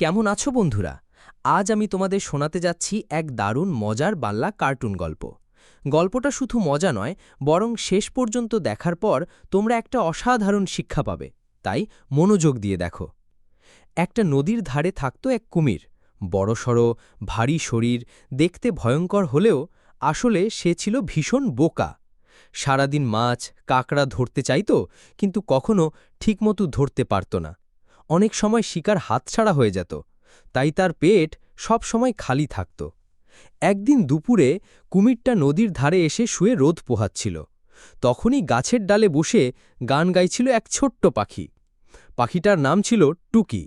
কেমন আছো বন্ধুরা? আজ আমি তোমাদের শোনাতে যাচ্ছি এক দারুণ মজার বাংলা কার্টুন গল্প। গল্পটা শুধু মজা নয়, বরং শেষ পর্যন্ত দেখার পর তোমরা একটা অসাধারণ শিক্ষা পাবে। তাই মনোযোগ দিয়ে দেখো। একটা নদীর ধারে থাকত এক কুমির। বড়সড় ভারী শরীর, দেখতে ভয়ঙ্কর হলেও আসলে সে ছিল ভীষণ বোকা। সারাদিন মাছ, কাকড়া ধরতে চাইত, কিন্তু কখনো ঠিকমতো ধরতে পারত না। অনেক সময় শিকার হাতছাড়া হয়ে যেত, তাই তার পেট সব সময় খালি থাকত। একদিন দুপুরে কুমিরটা নদীর ধারে এসে শুয়ে রোদ পোহাচ্ছিল। তখনই গাছের ডালে বসে গান গাইছিল এক ছোট্ট পাখি। পাখিটার নাম ছিল টুকি।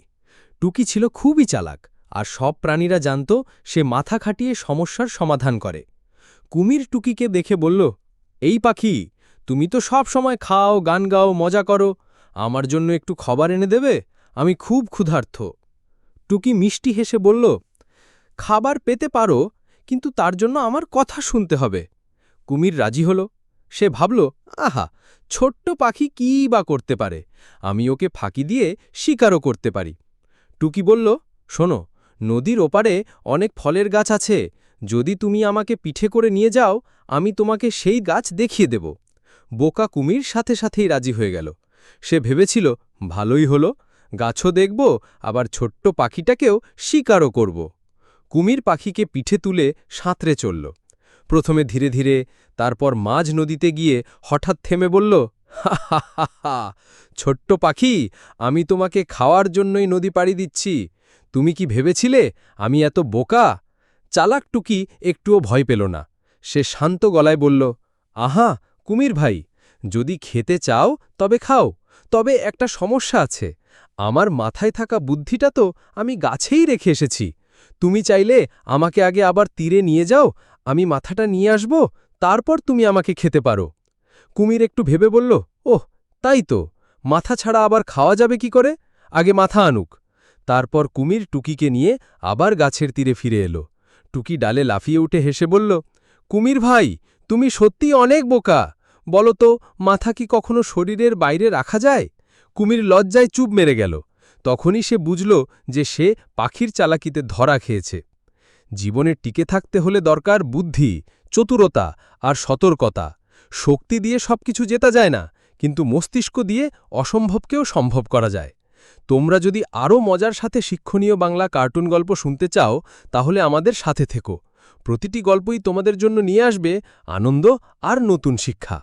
টুকি ছিল খুবই চালাক, আর সব প্রাণীরা জানত সে মাথা খাটিয়ে সমস্যার সমাধান করে। কুমির টুকিকে দেখে বলল, এই পাখি, তুমি তো সব সময় খাও, গান গাও, মজা করো। আমার জন্য একটু খাবার এনে দেবে? আমি খুব ক্ষুধার্থ টুকি মিষ্টি হেসে বলল, খাবার পেতে পারো, কিন্তু তার জন্য আমার কথা শুনতে হবে। কুমির রাজি হল। সে ভাবল, আহা, ছোট্ট পাখি কী বা করতে পারে? আমি ওকে ফাঁকি দিয়ে শিকারও করতে পারি। টুকি বলল, শোনো, নদীর ওপারে অনেক ফলের গাছ আছে। যদি তুমি আমাকে পিঠে করে নিয়ে যাও, আমি তোমাকে সেই গাছ দেখিয়ে দেব। বোকা কুমির সাথে সাথেই রাজি হয়ে গেল। সে ভেবেছিল, ভালোই হলো। গাছও দেখব, আবার ছোট্ট পাখিটাকেও শিকারও করব। কুমির পাখিকে পিঠে তুলে সাঁতরে চলল। প্রথমে ধীরে ধীরে, তারপর মাঝ নদীতে গিয়ে হঠাৎ থেমে বলল, হা ছোট্ট পাখি, আমি তোমাকে খাওয়ার জন্যই নদী পাড়ি দিচ্ছি। তুমি কি ভেবেছিলে আমি এত বোকা? চালাক টুকি একটুও ভয় পেল না। সে শান্ত গলায় বলল, আহা, কুমির ভাই, যদি খেতে চাও তবে খাও, তবে একটা সমস্যা আছে। আমার মাথায় থাকা বুদ্ধিটা তো আমি গাছেই রেখে এসেছি। তুমি চাইলে আমাকে আগে আবার তীরে নিয়ে যাও, আমি মাথাটা নিয়ে আসব, তারপর তুমি আমাকে খেতে পারো। কুমির একটু ভেবে বলল, ওহ, তাই তো। মাথা ছাড়া আবার খাওয়া যাবে কি করে? আগে মাথা আনুক। তারপর কুমির টুকিকে নিয়ে আবার গাছের তীরে ফিরে এলো। টুকি ডালে লাফিয়ে উঠে হেসে বলল, কুমির ভাই, তুমি সত্যি অনেক বোকা। বলো তো, মাথা কি কখনো শরীরের বাইরে রাখা যায়? কুমির লজ্জায় চুপ মেরে গেল। তখনই সে বুঝল যে সে পাখির চালাকিতে ধরা খেয়েছে। জীবনে টিকে থাকতে হলে দরকার বুদ্ধি, চতুরতা আর সতর্কতা। শক্তি দিয়ে সবকিছু জেতা যায় না, কিন্তু মস্তিষ্ক দিয়ে অসম্ভবকেও সম্ভব করা যায়। তোমরা যদি আরও মজার সাথে শিক্ষণীয় বাংলা কার্টুন গল্প শুনতে চাও, তাহলে আমাদের সাথে থেকো। প্রতিটি গল্পই তোমাদের জন্য নিয়ে আসবে আনন্দ আর নতুন শিক্ষা।